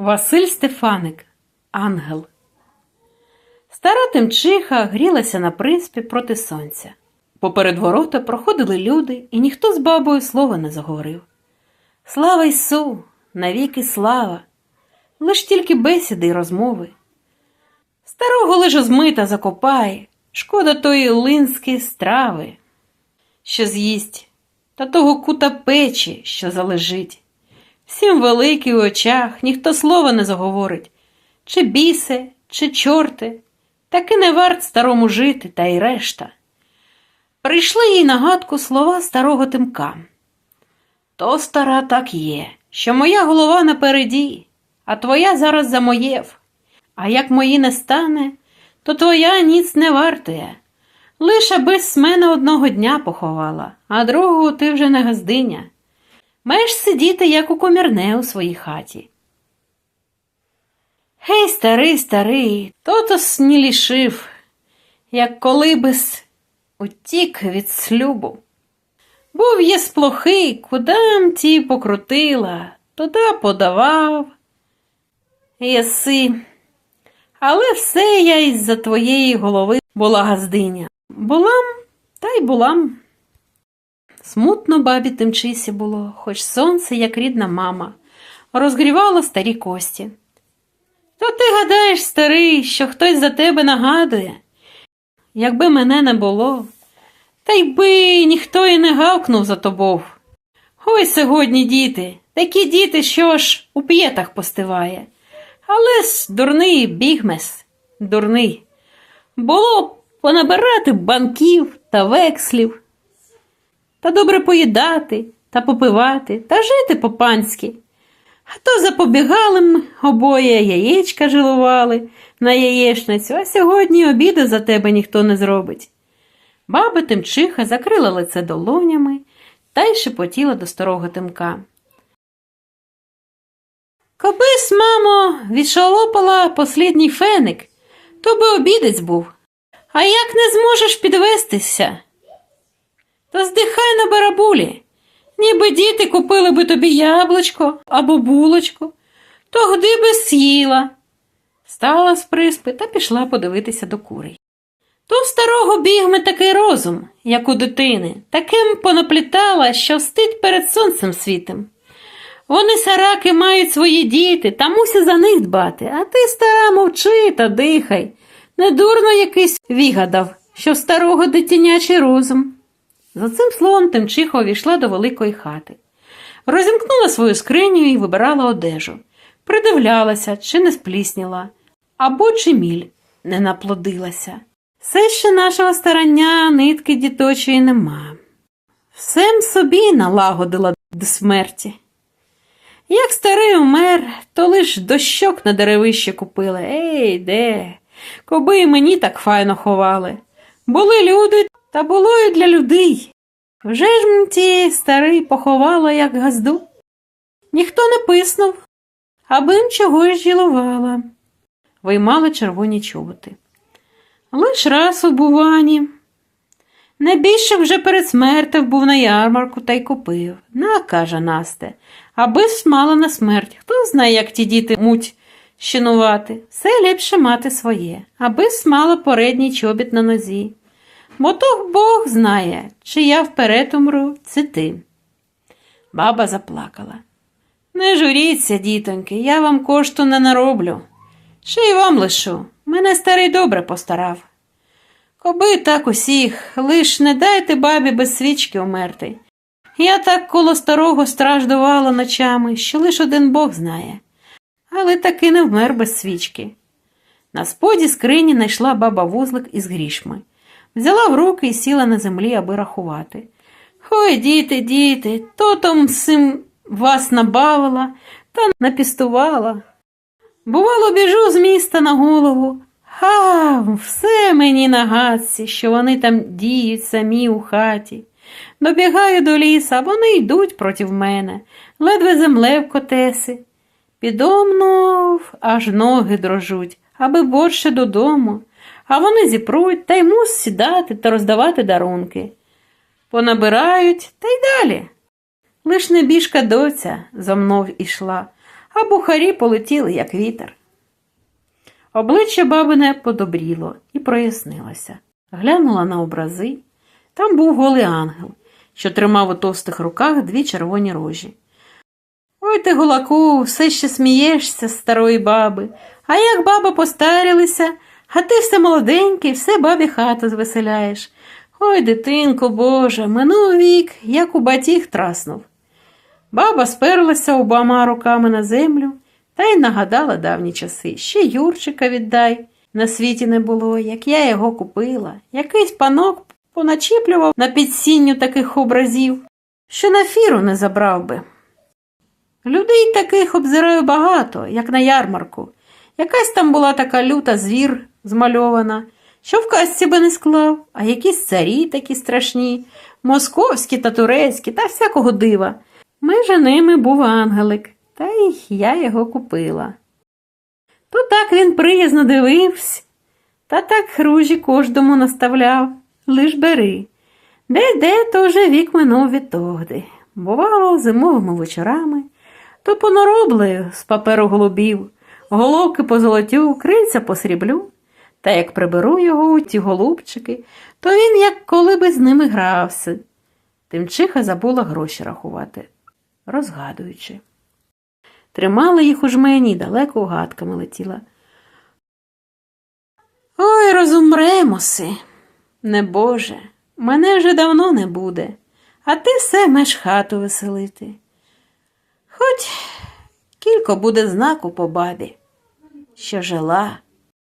Василь Стефаник, ангел. Стара тимчиха грілася на приспі проти сонця. Поперед ворота проходили люди, і ніхто з бабою слова не заговорив. Слава Ісу, навіки слава, лиш тільки бесіди й розмови. Старого лише змита закопай, шкода тої линської страви, що з'їсть, та того кута печі, що залежить. Всім великий у очах, ніхто слова не заговорить, чи бісе, чи чорти, таки не варт старому жити, та й решта. Прийшли їй нагадку слова старого тимка. То стара так є, що моя голова напереді, а твоя зараз замоєв. А як мої не стане, то твоя ніц не вартує. Лиш аби з мене одного дня поховала, а другого ти вже не газдиня. Маєш сидіти, як у комірне у своїй хаті. Гей, старий, старий, то-то сні лішив, як коли бис утік від слюбу. Був є сплохий, кудам ті покрутила, туди подавав. Єси. Але все я із-за твоєї голови була газдиня. Булам, та й булам. Смутно бабі тимчисі було, хоч сонце, як рідна мама, розгрівало старі кості. То ти гадаєш, старий, що хтось за тебе нагадує, якби мене не було, та й би ніхто і не гавкнув за тобою. Ой сьогодні діти, такі діти, що ж у п'єтах постиває. Але ж дурний бігмес, дурний. Було б понабирати банків та векслів, та добре поїдати, та попивати, та жити по-панськи. А то запобігали м обоє яєчка жилували на яєчницю, а сьогодні обіду за тебе ніхто не зробить. Баба тимчиха закрила лице долонями та й шепотіла до старого тимка. Кобись, мамо, відшалопала послідній феник, то би обідець був. А як не зможеш підвестися? То здихай на барабулі. Ніби діти купили би тобі яблучко або булочку, то гди би з'їла. Стала з приспи та пішла подивитися до курей. То в старого бігме такий розум, як у дитини, таким понаплітала, що встить перед сонцем світом. Вони сараки мають свої діти та мусять за них дбати, а ти, стара, мовчи та дихай. Недурно якийсь вигадав, що в старого дитинячий розум. За цим словом Тимчиха увійшла до великої хати. Розімкнула свою скриню і вибирала одежу. Придивлялася, чи не сплісніла, або чи міль не наплодилася. Все ще нашого старання нитки діточої нема. Всем собі налагодила до смерті. Як старий умер, то лиш дощок на деревище купили. Ей, де? Коби і мені так файно ховали. Були люди, та було і для людей. Вже ж м ті старий поховала, як газду. Ніхто не писнув, аби м чогось жілувала. Виймали червоні чоботи. Лиш раз у бувані. Найбільше вже перед смертю був на ярмарку та й купив. На, каже Насте, аби ж мала на смерть. Хто знає, як ті діти муть щинувати. Все ліпше мати своє, аби ж мала передній чобіт на нозі. Бо то Бог знає, чи я вперед умру, це ти. Баба заплакала. Не журіться, дітоньки, я вам кошту не нароблю. Ще й вам лишу. Мене старий добре постарав. Коби так усіх, лиш не дайте бабі без свічки умерти. Я так коло старого страждувала ночами, що лиш один Бог знає, але таки не вмер без свічки. На споді скрині знайшла баба вузлик із грішми, взяла в руки і сіла на землі, аби рахувати. Ой, діти, діти, то там сим вас набавила та напістувала. Бувало, біжу з міста на голову. А, все мені на гадці, що вони там діють самі у хаті. Добігаю до ліса, вони йдуть проти мене, ледве земле в котеси. Підомнув, аж ноги дрожуть, аби борше додому, а вони зіпруть та й мус сідати та роздавати дарунки. Понабирають та й далі. Лиш небіжка доця за мною ішла, а бухарі полетіли, як вітер. Обличчя бабине подобріло і прояснилося. Глянула на образи. Там був голий ангел, що тримав у товстих руках дві червоні рожі. Ой ти, гулаку, все ще смієшся старої баби. А як баба постарілися, а ти все молоденький, все бабі хату звеселяєш. Ой, дитинко Боже, минув вік, як у батіг траснув. Баба сперлася обома руками на землю та й нагадала давні часи. Ще Юрчика віддай. На світі не було, як я його купила. Якийсь панок поначіплював на підсінню таких образів, що на фіру не забрав би. Людей таких обзираю багато, як на ярмарку. Якась там була така люта звір змальована, що в казці би не склав, а якісь царі такі страшні, московські та турецькі та всякого дива. Межа ними був ангелик, та й я його купила. То так він приязно дивився, та так хружі кожному наставляв, лиш бери. Де-де, то вже вік минув відтогди. Бувало, зимовими вечорами, то понороблею з паперу голубів, головки позолотю, крильця посріблю, та як приберу його у ті голубчики, то він як коли би з ними грався. Тимчиха забула гроші рахувати, розгадуючи. Тримала їх у жмені, далеко гадками летіла. Ой, розумремоси. Небоже, мене вже давно не буде, а ти все меш хату веселити. Хоч кілько буде знаку по бабі, що жила,